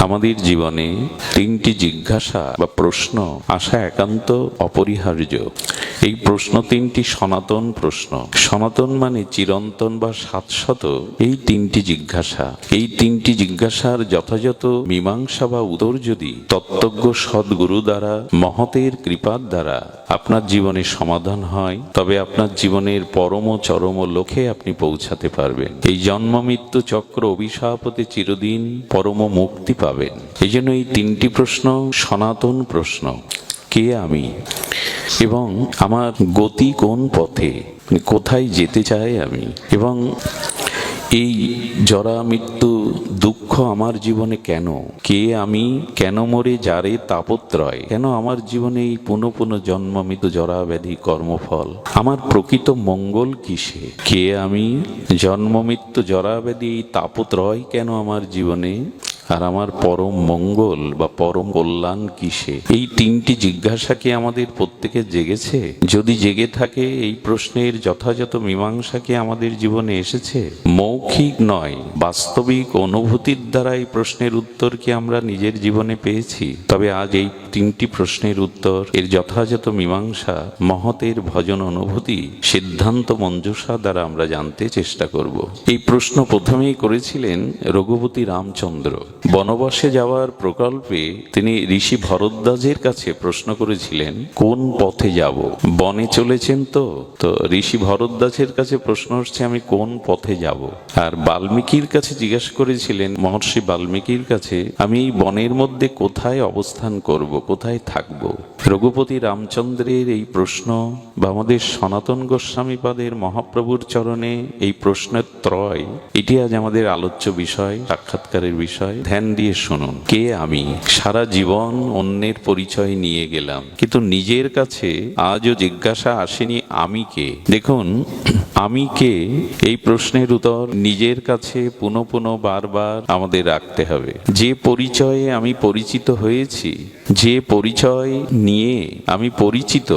আমাদের জীবনে তিনটি জিজ্ঞাসা বা প্রশ্ন আসা একান্ত অপরিহার্য। এই প্রশ্ন তিনটি সনাতন প্রশ্ন। সনাতন মানে চিরন্তন বা শাশ্বত এই তিনটি জিজ্ঞাসা। এই তিনটি জিজ্ঞাসার যথাযথ মীমাংসা বা উত্তর যদি তত্ত্বজ্ঞ সদ্গুরু দ্বারা, মহতের কৃপার দ্বারা আপনার জীবনে সমাধান হয়, তবে আপনার জীবনের পরম চরম লক্ষ্যে আপনি পৌঁছাতে পারবেন। এই জন্ম মৃত্যু চক্র অভিশাপতে চিরদিন পরম মুক্তি পাবেন। এই জন্য এই তিনটি প্রশ্ন সনাতন প্রশ্ন। কে আমি? এবং আমার গতি কোন পথে? কোথায় যেতে চাই আমি? এবং এই জরা মৃত্যু দুঃখ আমার জীবনে কেন? কে আমি? কেন মরে? যারে তাপত্রয়? কেন আমার জীবনে এই পুনঃ পুনঃ জন্ম মৃত জরা ব্যাধি কর্মফল? আমার প্রকৃত মঙ্গল কিসে? কে আমি? জন্ম মৃত্যু জরা ব্যাধি এই তাপত্রয় কেন আমার জীবনে? আর আমার পরম মঙ্গল বা পরম কল্যাণ কিসে? এই তিনটি জিজ্ঞাসা কি আমাদের প্রত্যেকে জেগেছে? যদি জেগে থাকে, এই প্রশ্নের যথাযথ মীমাংসা কি আমাদের জীবনে এসেছে? মৌখিক নয়, বাস্তবিক অনুভূতির দ্বারা এই প্রশ্নের উত্তর কি আমরা নিজের জীবনে পেয়েছি? তবে আজ এই তিনটি প্রশ্নের উত্তর, এর যথাযথ মীমাংসা, মহতের ভজন অনুভূতি, সিদ্ধান্ত মঞ্জুষা দ্বারা আমরা জানতে চেষ্টা করব। এই প্রশ্ন প্রথমেই করেছিলেন রঘুপতি রামচন্দ্র। বনবাসে যাওয়ার প্রকল্পে তিনি ঋষি ভরদ্বাজের কাছে প্রশ্ন করেছিলেন, কোন পথে যাব? বনে চলেছেন তো? তো ঋষি ভরদ্বাজের কাছে প্রশ্ন হচ্ছে, আমি কোন পথে যাব? আর বাল্মীকির কাছে জিজ্ঞাসা করেছিলেন, মহর্ষি বাল্মীকির কাছে, আমি এই বনের মধ্যে কোথায় অবস্থান করব, কোথায় থাকব? রঘুপতি রামচন্দ্রের এই প্রশ্ন বা আমাদের সনাতন গোস্বামীপাদের মহাপ্রভুর চরণে এই প্রশ্নের ত্রয়, এটি আজ আমাদের আলোচ্য বিষয়, সাক্ষাৎকারের বিষয়। ধ্যান দিয়ে শুনুন, কে আমি? সারা জীবন অন্যের পরিচয় নিয়ে গেলাম, কিন্তু নিজের কাছে আজও জিজ্ঞাসা আসেনি আমি কে? দেখুন, আমি কে? এই প্রশ্নের উত্তর নিজের কাছে পুনঃ পুনঃ বারবার আমাদের রাখতে হবে। যে পরিচয়ে আমি পরিচিত হয়েছি, যে পরিচয় নিয়ে আমি পরিচিত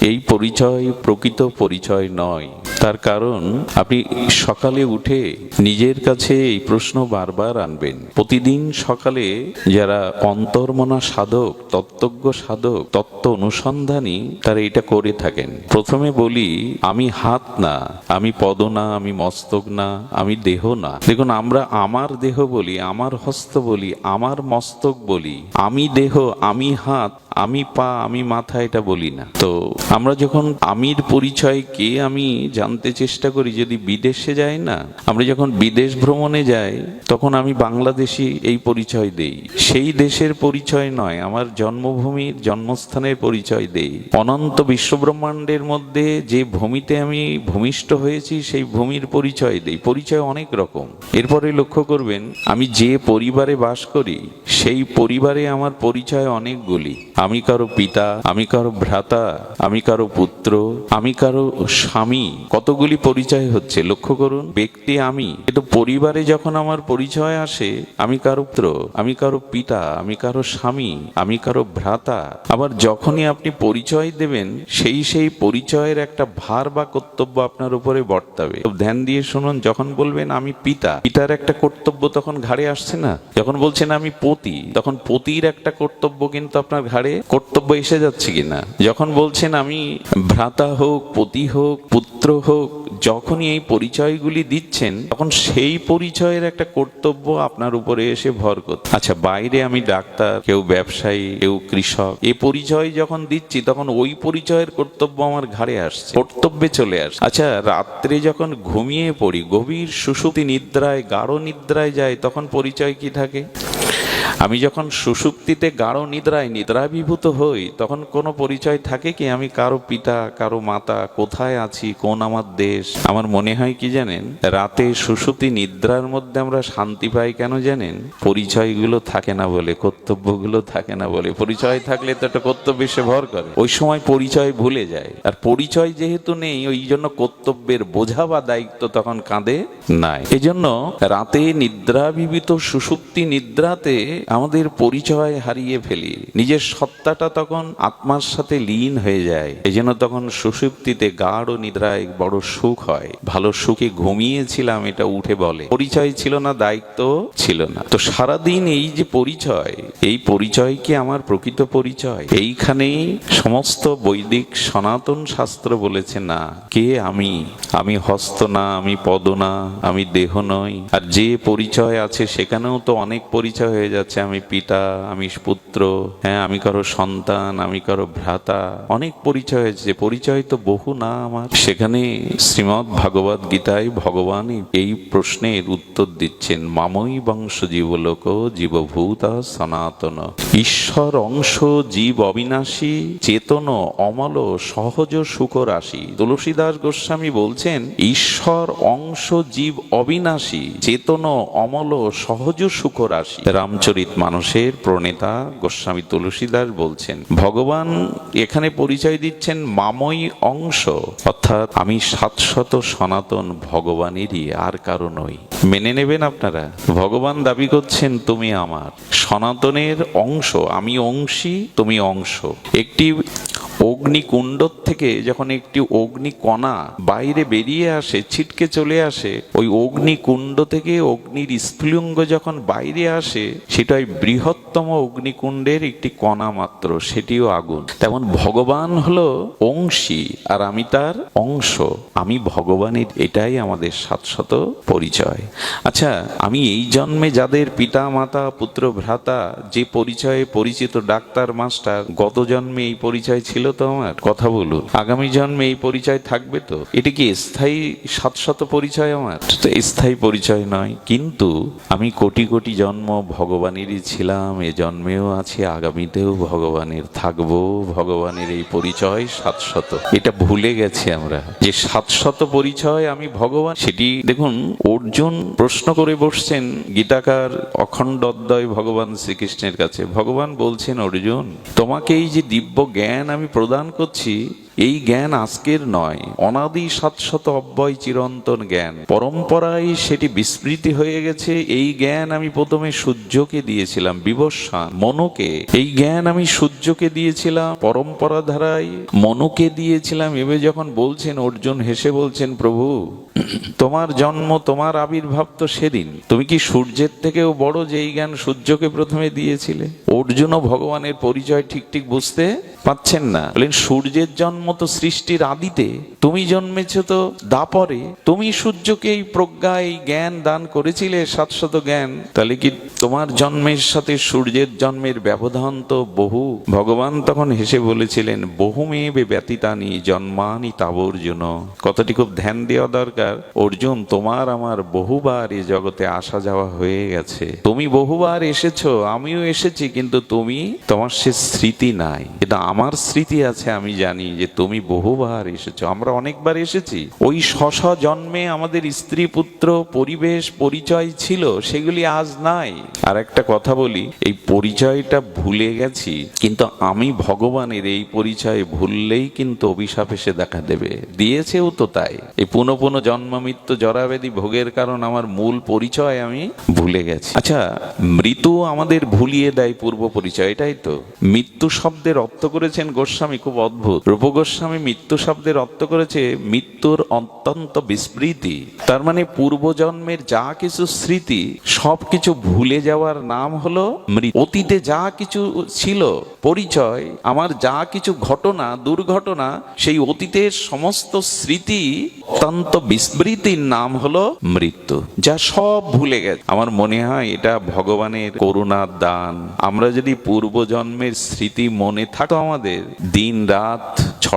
এই পরিচয় প্রকৃত পরিচয় নয়। তার কারণ, আপনি সকালে উঠে নিজের কাছে এই প্রশ্ন বারবার আনবেন। প্রতিদিন সকালে যারা অন্তর্মনা সাধক, তত্ত্বজ্ঞ সাধক, তত্ত্ব অনুসন্ধানী, তারা এটা করে থাকেন। প্রথমে বলি, আমি হাত না, আমি পদ না, আমি মস্তক না, আমি দেহ না। দেখুন, আমরা আমার দেহ বলি, আমার হস্ত বলি, আমার মস্তক বলি, আমি দেহ, আমি হাত আমি পা, আমি মাথা এটা বলি না। তো আমরা যখন আমির পরিচয় কে আমি জানতে চেষ্টা করি, যদি বিদেশে যাই না, আমরা যখন বিদেশ ভ্রমণে যাই, তখন আমি বাংলাদেশি এই পরিচয় দেই। সেই দেশের পরিচয় নয়, আমার জন্মভূমির জন্মস্থানের পরিচয় দেই। অনন্ত বিশ্বব্রহ্মাণ্ডের মধ্যে যে ভূমিতে আমি ভূমিষ্ঠ হয়েছি, সেই ভূমির পরিচয় দেই। পরিচয় অনেক রকম। এরপরে লক্ষ্য করবেন, আমি যে পরিবারে বাস করি, সেই পরিবারে আমার পরিচয় অনেকগুলি। আমি কারও পিতা, আমি কারও ভ্রাতা, আমি কারও পুত্র, আমি কারও স্বামী। কতগুলি পরিচয় হচ্ছে, লক্ষ্য করুন। ব্যক্তি আমি, কিন্তু পরিবারে যখন আমার পরিচয় আসে, আমি কারও পুত্র, আমি কারও পিতা, আমি কারও স্বামী, আমি কারও ভ্রাতা। আবার যখনই আপনি পরিচয় দেবেন, সেই সেই পরিচয়ের একটা ভার বা কর্তব্য আপনার উপরে বর্তাবে। ধ্যান দিয়ে শুনুন, যখন বলবেন আমি পিতা, পিতার একটা কর্তব্য তখন ঘাড়ে আসছে না? যখন বলছেন আমি পতি, তখন পতির একটা কর্তব্য কিন্তু আপনার ঘাড়ে কর্তব্য এসে যাচ্ছে কিনা? যখন বলছেন আমি ভ্রাতা হোক, পতি হোক, পুত্র হোক, যখনই এই পরিচয়গুলি দিচ্ছেন, তখন সেই পরিচয়ের একটা কর্তব্য আপনার উপরে এসে ভর করছে। আচ্ছা বাইরে আমি ডাক্তার, কেউ ব্যবসায়ী, কেউ কৃষক, এ পরিচয় যখন দিচ্ছি, তখন ওই পরিচয়ের কর্তব্য আমার ঘাড়ে আসছে, কর্তব্যে চলে আসছে। আচ্ছা রাত্রে যখন ঘুমিয়ে পড়ি, গভীর সুষুপ্তি নিদ্রায়, গাঢ় নিদ্রায় যায়, তখন পরিচয় কি থাকে? আমি যখন সুষুপ্তিতে গাঢ় নিদ্রায় নিদ্রাভিভূত হই, তখন কোনো পরিচয় থাকে কি? আমি কারও পিতা, কারও মাতা, কোথায় আছি, কোন আমার দেশ? আমার মনে হয় কি জানেন? রাতে সুষুপ্তি নিদ্রার মধ্যে আমরা শান্তি পাই কেন জানেন? পরিচয়গুলো থাকে না বলে, কর্তব্যগুলো থাকে না বলে। পরিচয় থাকলে তো একটা কর্তব্য এসে ভর করে। ওই সময় পরিচয় ভুলে যায়। আর পরিচয় যেহেতু নেই, ওই জন্য কর্তব্যের বোঝা বা দায়িত্ব তখন কাঁধে নাই। এই জন্য রাতে নিদ্রাভিভূত সুষুপ্তি নিদ্রাতে আমাদের পরিচয় হারিয়ে ফেলি। নিজের সত্তাটা তখন আত্মার সাথে লীন হয়ে যায়। এই জন্য তখন সুষুপ্তিতে গাঢ় নিদ্রায় বড় সুখ হয়। ভালো সুখে ঘুমিয়েছিলাম, এটা উঠে বলে। পরিচয় ছিল না, দায়িত্ব ছিল না। তো সারাদিন এই যে পরিচয়, এই পরিচয় কি আমার প্রকৃত পরিচয়? এইখানেই সমস্ত বৈদিক সনাতন শাস্ত্র বলেছে, না, কে আমি? আমি হস্ত না, আমি পদ না, আমি দেহ নই। আর যে পরিচয় আছে, সেখানেও তো অনেক পরিচয় হয়ে যাচ্ছে। আমি পিতা, আমি পুত্র হ্যাঁ আমি কারও সন্তান, আমি কারও ভ্রাতা। অনেক পরিচয় হয়েছে পরিচয় তো বহু না আমার। সেখানে শ্রীমৎ ভাগবত গীতায় ভগবান এই প্রশ্নের উত্তর দিচ্ছেন, মামই বংশ জীবলোক, জীবভূতা সনাতন। ঈশ্বর অংশ জীব অবিনাশী, চেতন অমল সহজ সুখ রাশি তুলসীদাস গোস্বামী বলছেন, ঈশ্বর অংশ জীব অবিনাশী, চেতন অমল সহজ সুখ রাশি রামচরিত মানুষের প্রণেতা গোস্বামী তুলসীদাস বলছেন, ভগবান এখানে পরিচয় দিচ্ছেন মামই অংশ। অর্থাৎ আমি শাশ্বত সনাতন ভগবানেরই আর কারও নই। মেনে নেবেন আপনারা? ভগবান দাবি করছেন, তুমি আমার। সনাতনের অংশ, আমি অংশী, তুমি অংশ। একটি অগ্নিকুণ্ড থেকে যখন একটি অগ্নিকণা বাইরে বেরিয়ে আসে, ছিটকে চলে আসে, ওই অগ্নিকুণ্ড থেকে অগ্নির স্ফুলিঙ্গ যখন বাইরে আসে সেটাই বৃহত্তম অগ্নিকুণ্ডের একটি কণা মাত্র, সেটিও আগুন। তেমন ভগবান হলো অংশী আর আমি তার অংশ। আমি ভগবানের এটাই আমাদের শাশ্বত পরিচয়। আচ্ছা আমি এই জন্মে যাদের পিতা মাতা পুত্র ভ্রাতা যে পরিচয়ে পরিচিত ডাক্তার, মাস্টার, গত জন্মে এই পরিচয় ছিল তো আমার? কথা বলুন, আগামী জন্মে এই পরিচয় থাকবে তো? এটা কি স্থায়ী শাশ্বত পরিচয় আমার? স্থায়ী পরিচয় নয়, কিন্তু আমি কোটি কোটি জন্ম ভগবানেরই ছিলাম, এ জন্মেও আছি, আগামীতেও ভগবানের থাকব, ভগবানের এই পরিচয় শাশ্বত এটা ভুলে গেছি আমরা, যে শাশ্বত পরিচয় আমি ভগবান, সেটি দেখুন, অর্জুন প্রশ্ন করে বসছেন, গীতাকার অখণ্ড অদ্বয় ভগবান শ্রীকৃষ্ণের কাছে, ভগবান বলছেন, অর্জুন, তোমাকে এই যে দিব্য জ্ঞান আমি প্রদান করছি এই জ্ঞান আজকের নয়। অনাদি সাতশত অব্যয় চিরন্তন জ্ঞান। পরম্পরায় সেটি বিস্মৃতি হয়ে গেছে। এই জ্ঞান আমি প্রথমে সূর্যকে দিয়েছিলাম বিবস্বান মনুকে। এই জ্ঞান আমি সূর্যকে দিয়েছিলাম, পরম্পরা ধারায় মনুকে দিয়েছিলাম। এবে যখন বলছেন, অর্জুন হেসে বলছেন, প্রভু, তোমার জন্ম, তোমার আবির্ভাব তো সেদিন। তুমি কি সূর্যের থেকেও বড় যেই জ্ঞান সূর্যকে প্রথমে দিয়েছিলে? অর্জুনও ভগবানের পরিচয় ঠিক ঠিক বুঝতে পাচ্ছেন না। বলেন, সূর্যের জন্ম তো সৃষ্টির আদিতে তুমি জন্মেছ তো দাপরে, তুমি সূর্যকে এই প্রজ্ঞা, এই জ্ঞান দান করেছিলে সাতশত জ্ঞান। তাহলে কি তোমার জন্মের সাথে সূর্যের জন্মের ব্যবধান তো বহু? ভগবান তখন হেসে বলেছিলেন বহু মেয়ে ব্যতীতানি জন্মানি তাবর্জুন। কথাটি খুব ধ্যান দেওয়া দরকার। অর্জুন, তোমার আমার বহুবার এই জগতে আসা যাওয়া হয়ে গেছে। তুমি বহুবার এসেছ, আমিও এসেছি, কিন্তু তুমি তোমার সে স্মৃতি নাই। কিন্তু আমার স্মৃতি আছে, আমি জানি যে তুমি বহুবার এসেছ, আমরা অনেকবার এসেছি। ওই শশ জন্মে আমাদের স্ত্রী পুত্র পরিবেশ পরিচয় ছিল, সেগুলি আজ নাই। আর একটা কথা বলি, এই পরিচয়টা ভুলে গেছি, কিন্তু আমি ভগবানের এই পরিচয় ভুললেই কিন্তু অভিশাপ এসে দেখা দেবে। দিয়েছেও তো তাই। এই পুনঃ পুনঃ জন্ম মৃত্যু জরাবেদি ভোগের কারণ আমার মূল পরিচয় আমি ভুলে গেছি। আচ্ছা মৃত্যু আমাদের ভুলিয়ে দেয় পূর্ব পরিচয় এটাই তো। মৃত্যু শব্দের অর্থ করেছেন গোস্বামী, খুব অদ্ভুত। রূপ গোস্বামী মৃত্যু শব্দের অর্থ করেছে, মৃত্যুর অত্যন্ত বিস্মৃতি। তার মানে পূর্বজন্মের যা কিছু স্মৃতি সব কিছু ভুলে যাওয়ার নাম হলো অতীতে যা কিছু ছিল পরিচয়, আমার যা কিছু ঘটনা, দুর্ঘটনা, সেই অতীতের সমস্ত স্মৃতি, অত্যন্ত বিস্মৃতির নাম হলো মৃত্যু। যা সব ভুলে গেছে। আমার মনে হয় এটা ভগবানের করুণার দান। আমরা যদি পূর্বজন্মের স্মৃতি মনে থাকতো আমাদের দিন রাত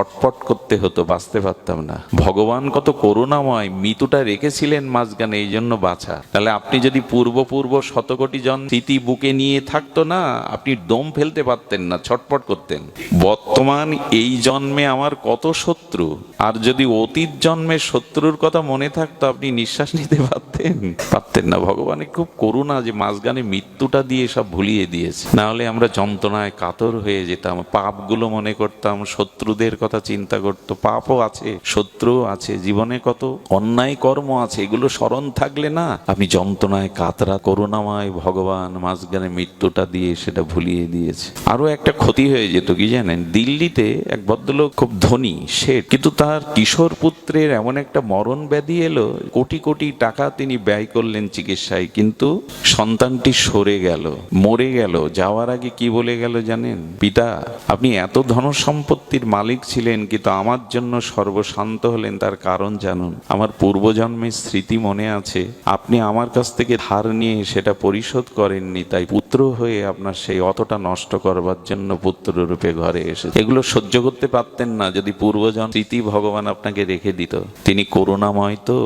ছটপট করতে হতো, বাঁচতে পারতাম না। ভগবান কত করুণাময় মৃত্যুটা রেখেছিলেন মাঝখানে, এই জন্য বাঁচা। তাহলে আপনি যদি পূর্ব পূর্ব শতকোটি জন স্মৃতি বুকে নিয়ে থাকতো না, আপনি দম ফেলতে পারতেন না ছটপট করতেন। বর্তমান এই জন্মে আমার কত শত্রু? আর যদি অতীত জন্মের শত্রুর কথা মনে থাকতো, আপনি নিঃশ্বাস নিতে পারতেন? পারতেন না। ভগবানের খুব করুণা যে মাঝখানে মৃত্যুটা দিয়ে সব ভুলিয়ে দিয়েছে। না হলে আমরা যন্ত্রণায় কাতর হয়ে যেতাম, পাপগুলো মনে করতাম, শত্রুদের কথা কথা চিন্তা করতো, পাপও আছে, শত্রুও আছে, জীবনে কত অন্যায় কর্ম আছে, এগুলো স্মরণ থাকলে না আমি যন্ত্রণায় কাতরা করুণাময় ভগবান মাঝখানে মৃত্যুটা দিয়ে সেটা ভুলিয়ে দিয়েছে। আরও একটা ক্ষতি হয়ে যেত, কি জানেন? দিল্লিতে এক ভদ্রলোক খুব ধনী সে কিন্তু তার কিশোর পুত্রের এমন একটা মরণ ব্যাধি এলো, কোটি কোটি টাকা তিনি ব্যয় করলেন চিকিৎসায়, কিন্তু সন্তানটি সরে গেল, মরে গেল, যাওয়ার আগে কি বলে গেল জানেন? পিতা, আপনি এত ধন সম্পত্তির মালিক ছিলেন কিন্তু আমার জন্য সর্বশান্ত হলেন, তার কারণ জানুন। আমার পূর্বজন্মের স্মৃতি মনে আছে। আপনি আমার কাছ থেকে ধার নিয়ে সেটা পরিশোধ করেননি, তাই পুত্র হয়ে আপনার সেই অতটা নষ্ট করবার জন্য পুত্র রূপে ঘরে এসেছে। এগুলো সহ্য করতে পারতেন না, যদি পূর্বজন স্মৃতি ভগবান আপনাকে রেখে দিত। তিনি করুণাময় তো,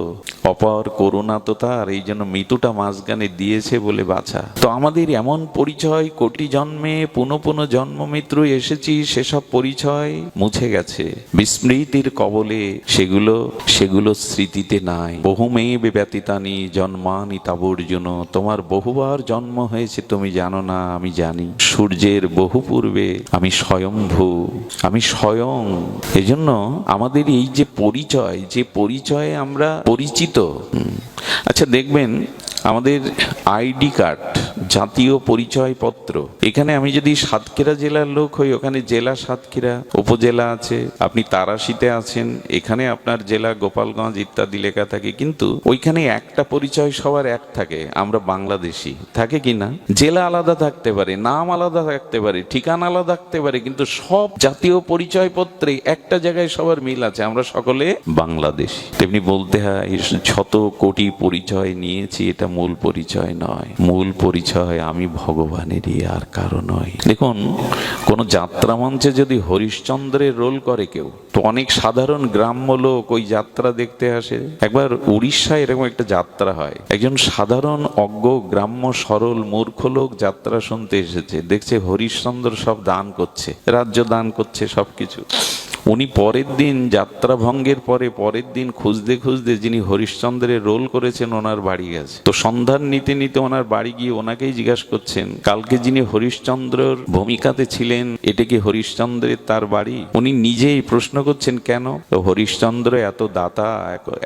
অপর করুণা তো তার, এই জন্য মৃত্যুটা মাঝখানে দিয়েছে বলে বাঁচা তো আমাদের এমন পরিচয়, কোটি জন্মে, পুনঃ পুনঃ জন্ম মৃত্যু এসেছি, সেসব পরিচয় মুছে গেছে। বিস্মৃতির কবলে সেগুলো সেগুলো স্মৃতিতে নাই। বহু মেয়ে ব্যতীতানি জন্মানি তাবর্জুন তোমার বহুবার জন্ম হয়েছে, তুমি জানো না, আমি জানি। সূর্যের বহু পূর্বে আমি স্বয়ংভূ আমি স্বয়ং। এজন্য আমাদের এই যে পরিচয়, যে পরিচয়ে আমরা পরিচিত। আচ্ছা দেখবেন আমাদের আইডি কার্ড, জাতীয় পরিচয়পত্র। এখানে আমি যদি সাতক্ষীরা জেলার লোক হই, ওখানে জেলা সাতক্ষীরা উপজেলা আছে, আপনি তারাশিতে আছেন, এখানে আপনার জেলা গোপালগঞ্জ ইত্যাদি লেখা থাকে, কিন্তু ওইখানে একটা পরিচয় সবার এক থাকে, আমরা বাংলাদেশি। থাকে কি না? জেলা আলাদা থাকতে পারে, নাম আলাদা থাকতে পারে, ঠিকানা আলাদা থাকতে পারে, কিন্তু সব জাতীয় পরিচয়পত্রে একটা জায়গায় সবার মিল আছে, আমরা সকলে বাংলাদেশি। তেমনি বলতে হয়, শত কোটি পরিচয় নিয়েছি, এটা মূল পরিচয় নয়। মূল পরিচয় আমি ভগবানেরই আর কারও নয়। দেখুন, কোন যাত্রা মঞ্চে যদি হরিশ্চন্দ্রের রোল করে কেউ, তো অনেক সাধারণ গ্রাম্য লোক ওই যাত্রা দেখতে আসে। একবার উড়িষ্যায় এরকম একটা যাত্রা হয়। একজন সাধারণ, অজ্ঞ, গ্রাম্য, সরল, মূর্খ লোক যাত্রা শুনতে এসেছে। দেখছে হরিশ্চন্দ্র সব দান করছে, রাজ্য দান করছে সবকিছু। উনি পরের দিন যাত্রা ভঙ্গের পরে পরের দিন খুঁজতে খুঁজতে যিনি হরিশ্চন্দ্রের রোল করেছেন, ওনার বাড়ি গেছে। তো সন্ধান নিতে নিতে ওনার বাড়ি গিয়ে ওনাকেই জিজ্ঞাসা করছেন, কালকে যিনি হরিশ্চন্দ্রর ভূমিকাতে ছিলেন, এটা কি হরিশ্চন্দ্রের তার বাড়ি? উনি নিজেই প্রশ্ন করছেন, কেন? তো হরিশ্চন্দ্র এত দাতা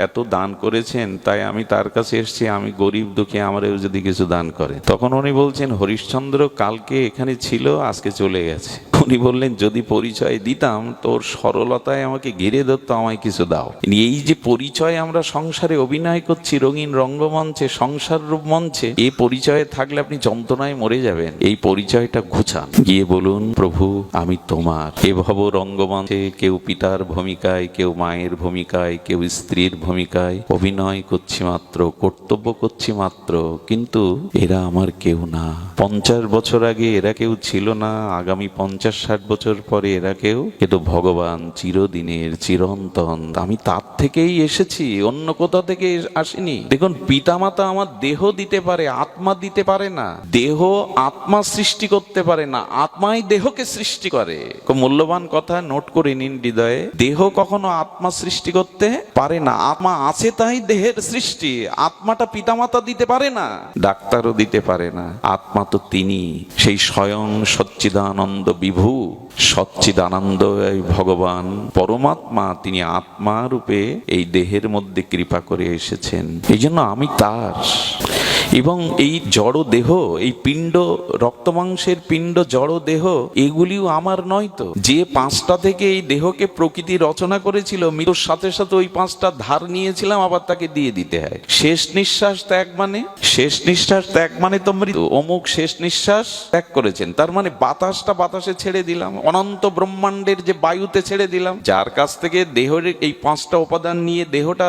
এত দান করেছেন, তাই আমি তার কাছে এসেছি, আমি গরিব দুঃখী, আমারও যদি কিছু দান করে। তখন উনি বলছেন, হরিশ্চন্দ্র কালকে এখানে ছিল, আজকে চলে গেছে। উনি বললেন, যদি পরিচয় দিতাম, তোর সরলতায় আমাকে ঘিরে ধরতো আমায় কিছু দাও। এই যে পরিচয় আমরা সংসারে অভিনয় করছি, রঙিন রঙ্গমঞ্চে, সংসার রূপ মঞ্চে এই পরিচয়ে থাকলে আপনি যন্ত্রণায় মরে যাবেন। এই পরিচয়টা ঘুচান গিয়ে বলুন, প্রভু, আমি তোমার। এ ভব রঙ্গমঞ্চে কেউ পিতার ভূমিকায়, কেউ মায়ের ভূমিকায়, কেউ স্ত্রীর ভূমিকায় অভিনয় করছি মাত্র, কর্তব্য করছি মাত্র। কিন্তু এরা আমার কেউ না। পঞ্চাশ বছর আগে এরা কেউ ছিল না। আগামী পঞ্চাশ ষাট বছর পরে এরা কেউ কিন্তু ভগবান। চিরদিনের চিরন্তন। আমি তার থেকেই এসেছি, অন্য কোথা থেকে আসিনি। দেখুন, পিতামাতা আমার দেহ দিতে পারে, আত্মা দিতে পারে না। দেহ আত্মা সৃষ্টি করতে পারে না, আত্মাই দেহকে সৃষ্টি করে। মূল্যবান কথা, নোট করে নিন হৃদয়ে। দেহ কখনো আত্মা সৃষ্টি করতে পারে না, আত্মা আছে তাই দেহের সৃষ্টি। আত্মাটা পিতামাতা দিতে পারে না, ডাক্তারও দিতে পারে না। আত্মা তো তিনি, সেই স্বয়ং সচ্চিদানন্দ বিভু। সচ্চিদানন্দ এই ভগবান, পরমাত্মা তিনি আত্মা রূপে এই দেহের মধ্যে কৃপা করে এসেছেন। এই জন্য আমি তার। এবং এই জড় দেহ, এই পিণ্ড রক্তমাংসের পিণ্ড, জড় দেহ, এগুলিও আমার নয় তো। যে পাঁচটা থেকে এই দেহকে প্রকৃতি রচনা করেছিল, মৃত্যুর সাথে সাথে ওই পাঁচটা ধার নিয়েছিলাম, আবার তাকে দিয়ে দিতে হয়। শেষ নিঃশ্বাস ত্যাগ মানে? শেষ নিঃশ্বাস ত্যাগ মানে তো মৃত্যু। অমুক শেষ নিঃশ্বাস ত্যাগ করেছেন। তার মানে বাতাসটা বাতাসে ছেড়ে দিলাম। অনন্ত ব্রহ্মাণ্ডের যে বায়ুতে ছেড়ে দিলাম, যার কাছ থেকে দেহের এই পাঁচটা উপাদান নিয়ে দেহটা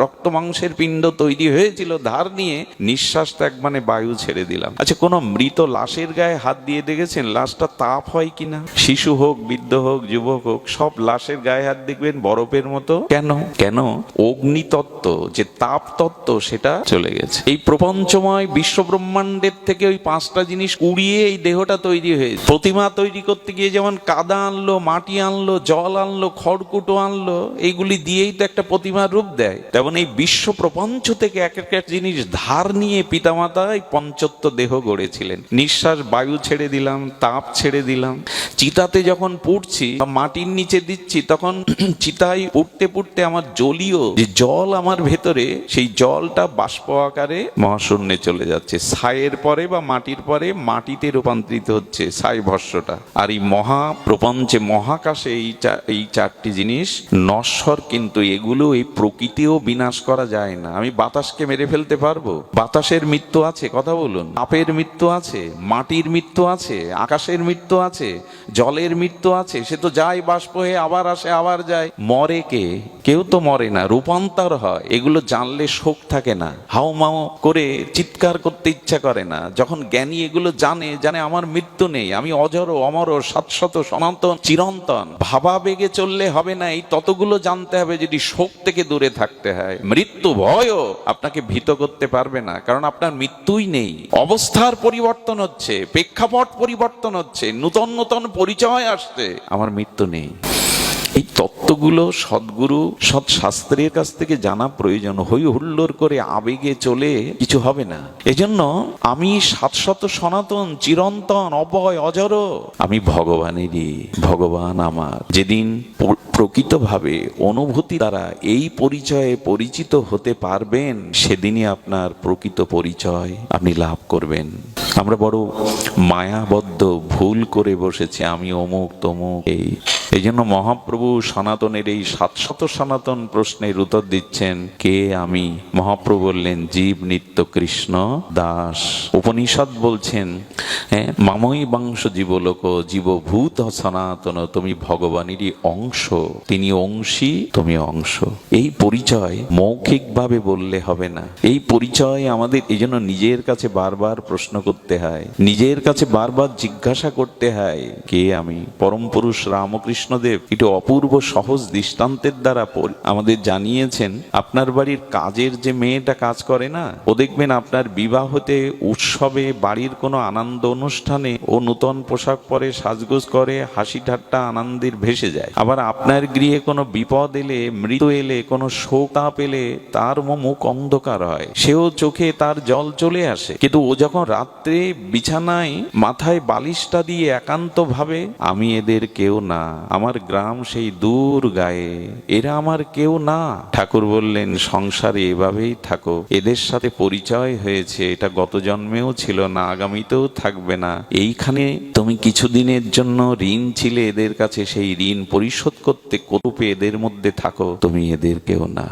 রক্ত মাংসের পিণ্ড তৈরি হয়েছিল, ধার নিয়ে নিঃশ্বাস ত্যাগ মানে বায়ু ছেড়ে দিলাম। আচ্ছা কোন মৃত লাশের গায়ে হাত দিয়ে দেখেছেন? লাশটা তাপ হয় কিনা? শিশু হোক, বৃদ্ধ হোক, যুবক হোক, সব লাশের গায়ে হাত দেখবেন বরফের মতো? কেন? কেন? অগ্নিতত্ত্ব, যে তাপ তত্ত্ব সেটা চলে গেছে। এই প্রপঞ্চময় বিশ্ব ব্রহ্মাণ্ডের থেকে ওই পাঁচটা জিনিস উড়িয়ে এই দেহটা তৈরি হয়েছে। প্রতিমা তৈরি করতে গিয়ে যেমন কাদা আনলো, মাটি আনলো, জল আনলো, খড়কুটো আনলো এইগুলি দিয়েই তো একটা প্রতিমার রূপ দেয়। তেমন এই বিশ্ব প্রপঞ্চ থেকে এক একটা জিনিস ধার নিয়ে পিতামাতা এই পঞ্চত্ব দেহ গড়েছিলেন। নিঃশ্বাস বায়ু ছেড়ে দিলাম, তাপ ছেড়ে দিলাম। চিতাতে যখন পুড়ছি, মাটির নিচে দিচ্ছি, তখন চিতায় পুড়তে পুড়তে আমার জলীয় যে জল আমার ভেতরে, সেই জলটা বাষ্প আকারে মহাশূন্যে চলে যাচ্ছে। ছায়ের পরে বা মাটির পরে মাটিতে রূপান্তরিত হচ্ছে, ছাই ভস্যটা। আর এই মহা প্রপঞ্চে মহাকাশে এই এই চারটি জিনিস, নশ্বর কিন্তু এগুলো এই প্রকৃতিও বিনাশ করা যায় না। আমি বাতাসকে মেরে ফেলতে পারব? বাতাসের মৃত্যু আছে, কথা বলুন। তাপের মৃত্যু আছে, মাটির মৃত্যু আছে, আকাশের মৃত্যু আছে, জলের মৃত্যু আছে, সে তো যায় বাষ্প হয়ে আবার আসে, আবার যায়। মরে কে? কেউ তো মরে না, রূপান্তর হয়। এগুলো জানলে শোক থাকে না। হাও মাও করে চিৎকার করতে ইচ্ছা করে না। যখন জ্ঞানী এগুলো জানে জানে আমার মৃত্যু নেই, আমি অজর অমর শাশ্বত সনাতন, চিরন্তন। ভাবাবেগে চললে হবে না, এই ততগুলো জানতে হবে যদি শোক থেকে দূরে থাকতে হয়। মৃত্যু ভয়ও আপনাকে ভীত করতে পারবে না, কারণ আপনার মৃত্যুই নেই। অবস্থার পরিবর্তন হচ্ছে, প্রেক্ষাপট পরিবর্তন হচ্ছে, নূতন নূতন পরিচয় আসছে। আমার মৃত্যু নেই। এই তত্ত্বগুলো সদ্গুরু সৎ শাস্ত্রের কাছ থেকে জানা প্রয়োজন। হই হুল্লোড় করে আবেগে চলে কিছু হবে না। এজন্য আমি শাশ্বত সনাতন, চিরন্তন, অবয় অজর আমি ভগবানেরই, ভগবান আমার। যেদিন প্রকৃতভাবে অনুভূতি দ্বারা এই পরিচয়ে পরিচিত হতে পারবেন, সেদিনই আপনার প্রকৃত পরিচয় আপনি লাভ করবেন। আমরা বড় মায়াবদ্ধ ভুল করে বসেছি আমি অমুক তমুক এই। এই জন্য মহাপ্রভু সনাতনের এই সাতশত সনাতন প্রশ্নের উত্তর দিচ্ছেন কে আমি? মহাপ্রভু বললেন জীব নিত্য কৃষ্ণ দাস। উপনিষদ বলছেন হ্যাঁ, মামই বাংশ জীবলোক জীবভূত সনাতন তুমি ভগবানেরই অংশ তিনি অংশী তুমি অংশ। এই পরিচয় মৌখিকভাবে বললে হবে না। এই পরিচয় আমাদের এই জন্য নিজের কাছে বারবার প্রশ্ন করতে হয়। নিজের কাছে বারবার জিজ্ঞাসা করতে হয়, কে আমি? পরম পুরুষ রামকৃষ্ণদেব একটু অপূর্ব সহজ দৃষ্টান্তের দ্বারা আমাদের জানিয়েছেন, আপনার বাড়ির কাজের যে মেয়েটা কাজ করে না, ও দেখবেন আপনার বিবাহতে, উৎসবে, বাড়ির কোনো আনন্দ অনুষ্ঠানে ও নূতন পোশাক পরে সাজগোজ করে, হাসি ঠাট্টা আনন্দের ভেসে যায়। আবার আপনার গৃহে কোনো বিপদ এলে, মৃত এলে, কোনো শোক তাপ এলে, তার মুখ অন্ধকার হয়। সেও চোখে তার জল চলে আসে। কিন্তু ও যখন রাত্রে বিছানায় মাথায় বালিশটা দিয়ে একান্ত ভাবে আমি এদের কেউ না, আমার গ্রাম সেই দূর গায়ে, এরা আমার কেউ না। ঠাকুর বললেন, সংসারে এভাবেই থাকো, এদের সাথে পরিচয় হয়েছে, এটা গত জন্মেও ছিল না, আগামীতেও থাকবে না। এইখানে তুমি কিছুদিনের জন্য ঋণ ছিলে এদের কাছে, সেই ঋণ পরিশোধ করতে কতপে এদের মধ্যে থাকো, তুমি এদের কেউ না।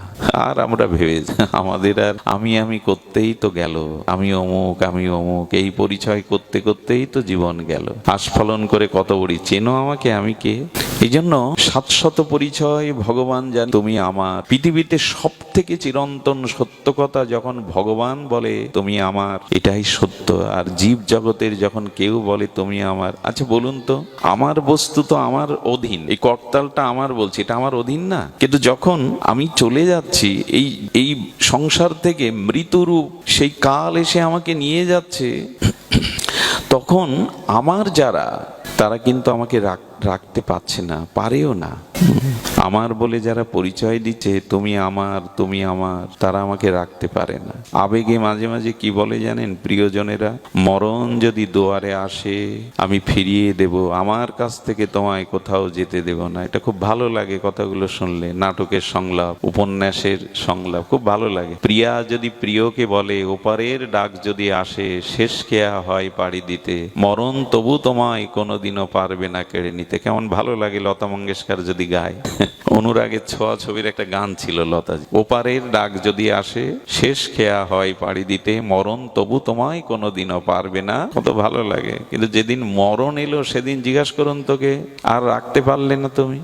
আর আমরা ভেবে, আমাদের আর আমি আমি করতেই তো গেল আমি অমুক আমি অমুক, এই পরিচয় করতে করতেই তো জীবন গেল। আস্ফলন করে কত বড়ি চেনো আমাকে আমি কে? এই জন্য সাতশত পরিচয়, ভগবান জান, তুমি আমার। পৃথিবীতে সব থেকে চিরন্তন সত্য কথা যখন ভগবান বলে, তুমি আমার, এটাই সত্য। আর জীব জগতের যখন কেউ বলে, তুমি আমার। আচ্ছা বলুন তো, আমার বস্তু তো আমার অধীন। এই করতালটা আমার বলছি, এটা আমার অধীন না? কিন্তু যখন আমি চলে যাচ্ছি, এই এই সংসার থেকে মৃত্যুরূপ সেই কাল এসে আমাকে নিয়ে যাচ্ছে, তখন আমার যারা, তারা কিন্তু আমাকে রাখ- রাখতে পারছে না, পারেও না। আমার বলে যারা পরিচয় দিচ্ছে, তুমি আমার তুমি আমার, তারা আমাকে রাখতে পারে না। আবেগে মাঝে মাঝে কি বলে জানেন প্রিয়জনেরা? মরণ যদি দুয়ারে আসে, আমি ফিরিয়ে দেব। আমার কাছ থেকে তোমায় কোথাও যেতে দেব না। এটা খুব ভালো লাগে কথাগুলো শুনলে, নাটকের সংলাপ, উপন্যাসের সংলাপ, খুব ভালো লাগে। প্রিয়া যদি প্রিয়কে বলে, ওপারের ডাক যদি আসে, শেষ কেয়া হয় পাড়ি দিতে। মরণ তবু তোমায় কোনোদিনও পারবে না কেড়ে নিতে। কেমন ভালো লাগে লতা মঙ্গেশকর যদি গায়? অনুরাগের ছোঁয়া ছবির একটা গান ছিল লতা ওপারের ডাক যদি আসে, শেষ খেয়া হয় পাড়ি দিতে, মরণ তবু তোমায় কোনো দিনও পারবে না। কত ভালো লাগে। কিন্তু যেদিন মরণ এলো, সেদিন জিজ্ঞাসা করুন তোকে, আর রাখতে পারলে না তুমি।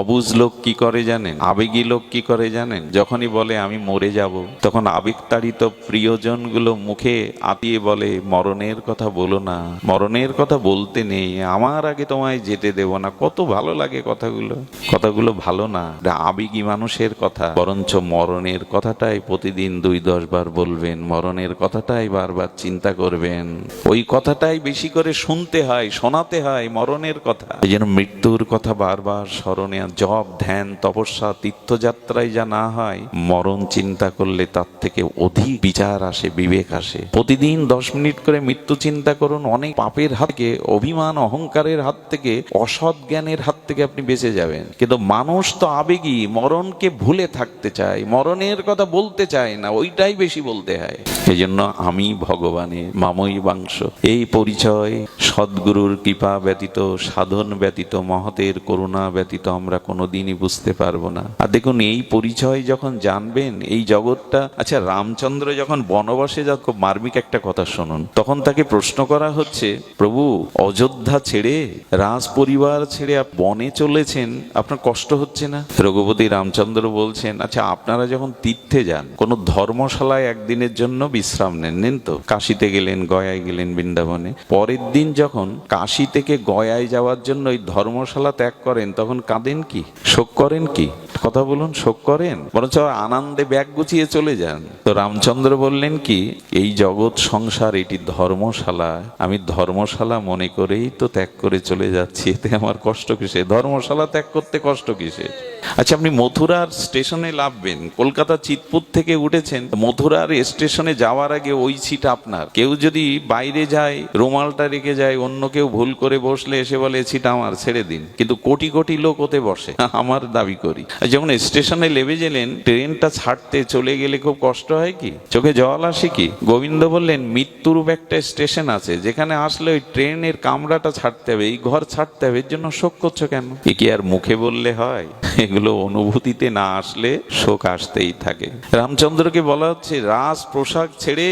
অবুজ লোক কি করে জানেন? আবেগী লোক কি করে জানেন? যখনই বলে, আমি মরে যাব, তখন আবেগতাড়িত প্রিয়জনগুলো মুখে আতিয়ে বলে, মরণের কথা বলো না, মরণের কথা বলতে নেই, আমার আগে তোমায় যেতে দেব না। কত ভালো লাগে কথাগুলো। কথাগুলো ভালো না আবেগী মানুষের কথা। বরঞ্চ মরণের কথাটাই প্রতিদিন দুই দশ বার বলবেন, মরণের কথাটাই বারবার চিন্তা করবেন। ওই কথাটাই বেশি করে শুনতে হয়, শোনাতে হয় মরণের কথা। এই জন্য মৃত্যুর কথা বারবার স্মরণে জপ ধ্যান, তপস্যা, তীর্থযাত্রায় যা না হয়, মরণ চিন্তা করলে তার থেকে অধিক বিচার আসে, বিবেক আসে। প্রতিদিন দশ মিনিট করে মৃত্যু চিন্তা করুন, অনেক পাপের হাত থেকে, অভিমান, অহংকারের হাত থেকে, অসৎ জ্ঞানের হাত থেকে আপনি বেঁচে যাবেন। কিন্তু মানুষ তো আবেগী, মরণকে ভুলে থাকতে চায়, মরণের কথা বলতে চায় না, ওইটাই বেশি বলতে হয়। এই জন্য আমি ভগবানের মাময়ী বাংশ। এই পরিচয় সদ্গুরুর কৃপা ব্যতীত, সাধন ব্যতীত, মহতের করুণা ব্যতীত আমরা কোনোদিনই বুঝতে পারব না। আর দেখুন, এই পরিচয় যখন জানবেন, এই জগৎটা আচ্ছা রামচন্দ্র যখন বনবাসে যা খুব মার্মিক একটা কথা শুনুন। তখন তাকে প্রশ্ন করা হচ্ছে, প্রভু, অযোধ্যা ছেড়ে রাজ পরিবার ছেড়ে বনে চলেছেন? আপনার কষ্ট হচ্ছে না? রঘুপতি রামচন্দ্র বলছেন আচ্ছা আপনারা যখন তীর্থে যান, কোন ধর্মশালায় একদিনের জন্য বিশ্রাম নেন নেন তো? কাশিতে গেলেন, গয়ায় গেলেন বৃন্দাবনে। পরের দিন যখন কাশি থেকে গয়ায় যাওয়ার জন্য ওই ধর্মশালা ত্যাগ করেন, তখন কাঁদেন কি? শোক করেন কি? কথা বলুন, শোক করেন? বরঞ্চ আনন্দে ব্যাগ গুছিয়ে চলে যান। তো রামচন্দ্র বললেন কি, এই জগৎ সংসার, এটি ধর্মশালা। আমি ধর্মশালা মনে করেই তো ত্যাগ করে চলে যাচ্ছি। এতে আমার কষ্ট কিসে ধর্মশালা ত্যাগ করতে কষ্ট কিসে আচ্ছা আপনি মথুরার স্টেশনে লাভবেন। কলকাতা চিতপুর থেকে উঠেছেন। মথুরার স্টেশনে যাওয়ার আগে ওই সিট আপনার। কেউ যদি বাইরে যায়, রুমালটা রেখে যায়, অন্য কেউ ভুল করে বসলে এসে বলে, "এ সিট আমার, ছেড়ে দিন। কিন্তু কোটি কোটি লোক ওতে বসে, আমার দাবি করি। যখন স্টেশনে লেবে গেলেন, ট্রেনটা ছাড়তে চলে গেলে খুব কষ্ট হয় কি? চোখে জল আসে কি? গোবিন্দ বললেন মৃত্যুরূপ একটা স্টেশন আছে, যেখানে আসলে ওই ট্রেনের কামরাটা ছাড়তে হবে, এই ঘর ছাড়তে হবে, এর জন্য শোক করছ কেন? কি আর মুখে বললে হয়? এগুলো অনুভূতিতে না আসলে শোক আসতেই থাকে। রামচন্দ্রকে বলা হচ্ছে রাজ পোশাক ছেড়ে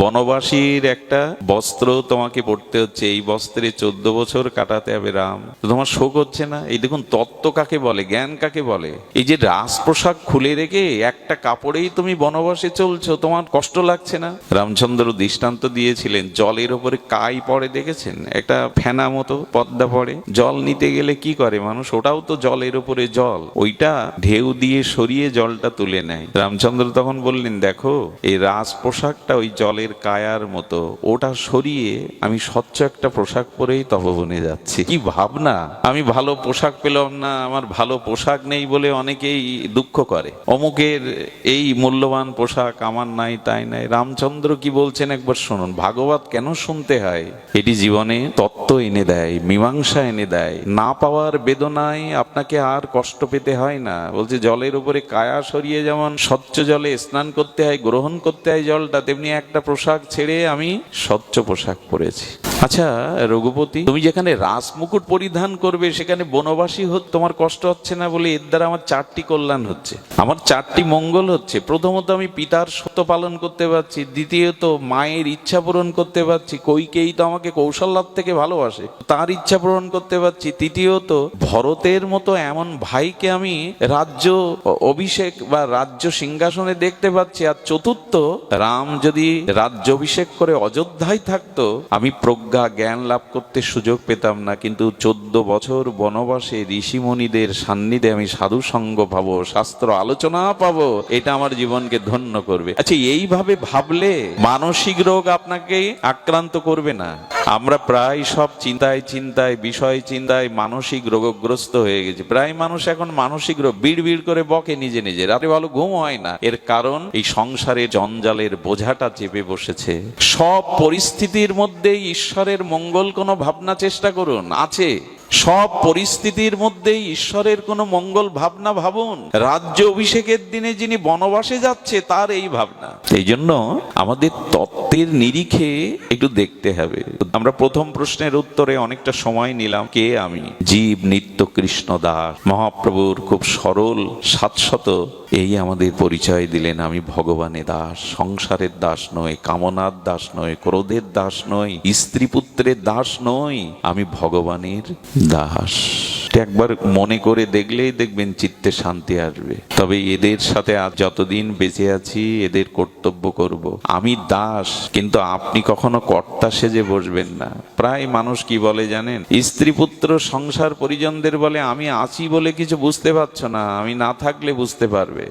বনবাসীর একটা বস্ত্র তোমাকে পড়তে হচ্ছে, এই বস্ত্রে চোদ্দ বছর কাটাতে হবে রাম। তোমার শোক হচ্ছে না? এই দেখুন, তত্ত্ব কাকে বলে? জ্ঞান কাকে বলে? এই যে রাজ পোশাক খুলে রেখে একটা কাপড়েই তুমি বনবাসে চলছো, তোমার কষ্ট লাগছে না? রামচন্দ্র দৃষ্টান্ত দিয়েছিলেন, জলের ওপরে কাই পড়ে দেখেছেন? একটা ফেনা মতো পদ্মা পড়ে। জল নিতে গেলে কি করে মানুষ? ওটাও তো জলের উপরে জল। ওইটা ঢেউ দিয়ে সরিয়ে জলটা তুলে নেয়। রামচন্দ্র তখন বললেন, দেখো, এই রাজ পোশাকটা ওই জলের কায়ার মতো। ওটা সরিয়ে আমি স্বচ্ছ একটা পোশাক পরেই তপবনে যাচ্ছি। কি ভাবনা? আমি ভালো পোশাক পেলাম না। আমার ভালো পোশাক নেই বলে অনেকেই দুঃখ করে। অমুকের এই মূল্যবান পোশাক আমার নাই, তাই নাই। রামচন্দ্র কি বলছেন একবার শুনুন। ভাগবত কেন শুনতে হয়? এটি জীবনে তত্ত্ব এনে দেয়, মীমাংসা এনে দেয়। না পাওয়ার বেদনায় আপনাকে আর কষ্ট পেতে হয় না। বলছে, জলের উপরে কায়া সরিয়ে যেমন স্বচ্ছ জলে স্নান করতে হয়, গ্রহণ করতে হয় জলটা, তেমনি একটা পোশাক ছেড়ে আমি স্বচ্ছ পোশাক পরেছি। আচ্ছা রঘুপতি, তুমি যেখানে রাসমুকুট পরিধান করবে, সেখানে বনবাসী হোক তোমার কষ্ট হচ্ছে না বলে এর দ্বারা আমার চারটি কল্যাণ হচ্ছে। আমার চারটি মঙ্গল হচ্ছে। প্রথমত আমি পিতার সত্য পালন করতে পারছি, দ্বিতীয়ত মায়ের ইচ্ছা পূরণ করতে পারছি কৈকেই তো আমাকে কৌশল্যার থেকে ভালোবাসে, তার ইচ্ছা পূরণ করতে পারছি, তৃতীয়ত ভরতের মতো এমন ভাইকে আমি রাজ্য অভিষেক বা রাজ্য সিংহাসনে দেখতে পাচ্ছি, আর চতুর্থ রাম যদি রাজ্য অভিষেক করে অযোধ্যায় থাকতো, আমি প্রজ্ঞা জ্ঞান লাভ করতে সুযোগ পেতাম না, কিন্তু চোদ্দ বছর বনবাসে ঋষিমণিদের সান্নিধ্যে আমি সাধু সঙ্গ পাবো, শাস্ত্র আলোচনা পাবো, এটা আমার জীবনকে ধন্য করবে। আচ্ছা এইভাবে ভাবলে মানসিক রোগ আপনাকে আক্রান্ত করবে না। আমরা প্রায় সব চিন্তায় চিন্তায়, বিষয় চিন্তায় মানসিক রোগগ্রস্ত হয়ে গেছি। প্রায় মানুষ এখন মানসিক রোগ বিড় বিড় করে বকে নিজে নিজে। রাতে ভালো ঘুম হয় না। এর কারণ এই সংসারে জঞ্জালের বোঝাটা চেপে বসেছে। সব পরিস্থিতির মধ্যে ঈশ্বরের মঙ্গল কোনো ভাবনা চেষ্টা করুন আছে। সব পরিস্থিতির মধ্যেই ঈশ্বরের কোনো মঙ্গল ভাবনা ভাবুন। রাজ্য অভিষেকের দিনে যিনি বনবাসে যাচ্ছে, তার এই ভাবনা। এই জন্য আমাদের তত্ত্বের নিরিখে একটু দেখতে হবে। আমরা প্রথম প্রশ্নের উত্তরে অনেকটা সময় নিলাম, কে আমি? জীব, নিত্য, কৃষ্ণ, দাস। মহাপ্রভুর খুব সরল, সাতশত। এই আমাদের পরিচয় দিলেন, আমি ভগবানের দাস, সংসারের দাস নয় কামনার দাস নয় ক্রোধের দাস নয় স্ত্রী পুত্রের দাস নই, আমি ভগবানের দাস। একবার মনে করে দেখলেই দেখবেন চিত্তে শান্তি আসবে। তবে এদের সাথে আজ যতদিন বেঁচে আছি, এদের কর্তব্য করব। আমি দাস, কিন্তু আপনি কখনো কর্তা সেজে বসবেন না। প্রায় মানুষ কি বলে জানেন? স্ত্রী পুত্র সংসার পরিজনদের বলে, আমি আছি বলে কিছু বুঝতে পারছ না, আমি না থাকলে বুঝতে পারবে।